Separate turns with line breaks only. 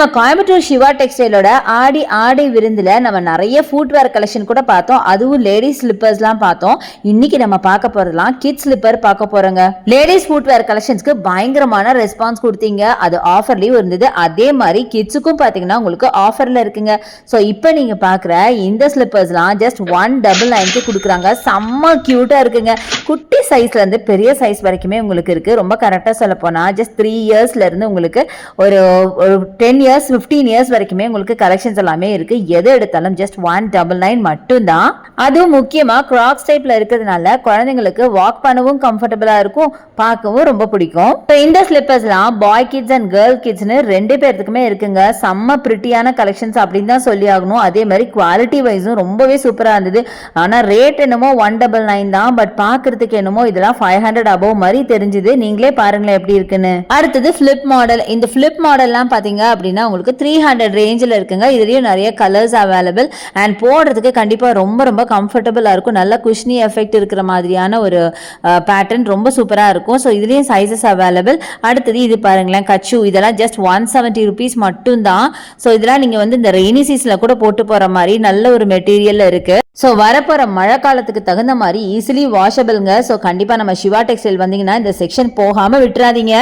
நம்ம கோயம்புத்தூர் சிவா டெக்ஸ்டைலோட ஆடி ஆடை விருந்தில் நம்ம நிறைய ஃபுட்வேர் கலெக்ஷன் கூட பார்த்தோம். அதுவும் லேடிஸ் ஸ்லிப்பர்ஸ்லாம் பார்த்தோம். இன்னைக்கு நம்ம பார்க்க போறதெல்லாம் கிட்ஸ் ஸ்லிப்பர் பார்க்க போறோங்க. லேடிஸ் ஃபுட்வேர் கலெக்ஷன்ஸ்க்கு பயங்கரமான ரெஸ்பான்ஸ் கொடுத்தீங்க. அது ஆஃபர்லயும் இருந்தது. அதே மாதிரி கிட்ஸுக்கும் பார்த்தீங்கன்னா உங்களுக்கு ஆஃபர்ல இருக்குங்க. ஸோ இப்போ நீங்க பார்க்குற இந்த ஸ்லிப்பர்ஸ்லாம் ஜஸ்ட் ஒன் டபுள் நைன்க்கு கொடுக்குறாங்க. செம்ம க்யூட்டாக இருக்குங்க. குட்டி சைஸ்ல இருந்து பெரிய சைஸ் வரைக்குமே உங்களுக்கு இருக்கு. ரொம்ப கரெக்டாக சொல்ல போனா ஜஸ்ட் த்ரீ இயர்ஸ்ல இருந்து உங்களுக்கு ஒரு ஒரு டென் இயர்ஸ் ஃபிஃப்டீன் இயர்ஸ் வரைக்குமே உங்களுக்கு கலெக்ஷன்ஸ் எல்லாமே இருக்கு. எது எடுத்தாலும் ஜஸ்ட் ஒன் டபுள் நைன் மட்டும்தான். அதுவும் முக்கியமா கிராக்ஸ் டைப்ல இருக்கிறதுனால குழந்தைங்களுக்கு வாக் பண்ணவும் கம்ஃபர்டபுளா இருக்கும் பார்க்கவும் ரொம்ப பிடிக்கும். இந்த ஸ்லிப்பர்ஸ்லாம் பாய் கிட்ஸ் அண்ட் கேர்ள் கிட்ஸ்னு ரெண்டு பேர்த்துக்குமே இருக்குங்க. செம்ம பிரிட்டியான கலெக்ஷன்ஸ் அப்படின்னு தான் சொல்லி ஆகணும். அதே மாதிரி குவாலிட்டி வைஸும் ரொம்பவே சூப்பரா இருந்தது. ஆனா ரேட் என்னமோ ஒன் டபுள் நைன் தான். பட் பாக்குறதுக்கு என்னமோ இதெல்லாம் ஃபைவ் ஹண்ட்ரட் அபவ் மாதிரி தெரிஞ்சுது. நீங்களே பாருங்களேன் எப்படி இருக்குன்னு. அடுத்தது ஃபிளிப் மாடல் இந்த ஃபிளிப் மாடல்லாம் பார்த்தீங்க அப்படின்னா உங்களுக்கு த்ரீ ஹண்ட்ரட் ரேஞ்சில் இருக்குங்க. இதுலேயும் நிறைய கலர்ஸ் அவைலபிள் அண்ட் போடுறதுக்கு கண்டிப்பாக ரொம்ப ரொம்ப கம்ஃபர்டபுளாக இருக்கும். நல்ல குஷ்னி எஃபெக்ட் இருக்கிற மாதிரியான ஒரு பேட்டர்ன் ரொம்ப சூப்பராக இருக்கும். ஸோ இதுலேயும் சைஸஸ் அவைலபிள் அடுத்தது இது பாருங்களேன் கச்சு. இதெல்லாம் ஜஸ்ட் ஒன் செவன்ட்டி ருபீஸ் மட்டும்தான். ஸோ இதெல்லாம் நீங்கள் வந்து இந்த ரெய்னி சீசனில் கூட போட்டு போகிற மாதிரி நல்ல ஒரு மெட்டீரியல் இருக்குது ஸோ வரப்போகிற மழை காலத்துக்கு தகுந்த மாதிரி ஈஸிலி வாஷபிள்ங்க ஸோ கண்டிப்பாக நம்ம சிவா டெக்ஸ்டைல் வந்தீங்கன்னா இந்த செக்ஷன் போகாமல் விட்டுறாதீங்க.